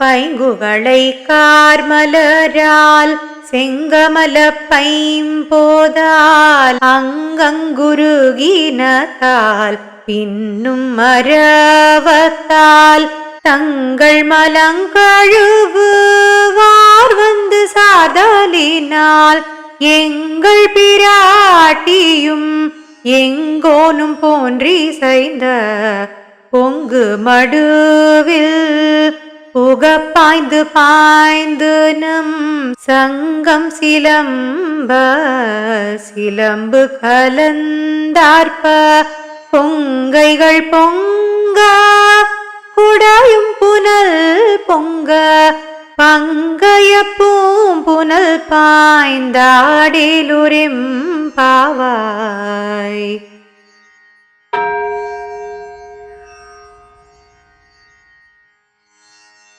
பைங்குகளை கார்மலரால் செங்கமல பைம்போதால் அங்கங்குருகினத்தால் பின்னும் மரவத்தால் தங்கள் மலங்கழுவார் வந்து சாதலினால் எங்கள் பிராட்டியும் எங்கோனும் போன்றி செய்த பொங்கு மடுவில் புக பாய்ந்து பாய்ந்து நம் சங்கம் சிலம்ப சிலம்பு கலந்தார்ப்ப பொங்கைகள் பொங்க குடாயும் புனல் பொங்க பங்கைய பூம்புனல் பாய்ந்தாடிலுரிம் பாவா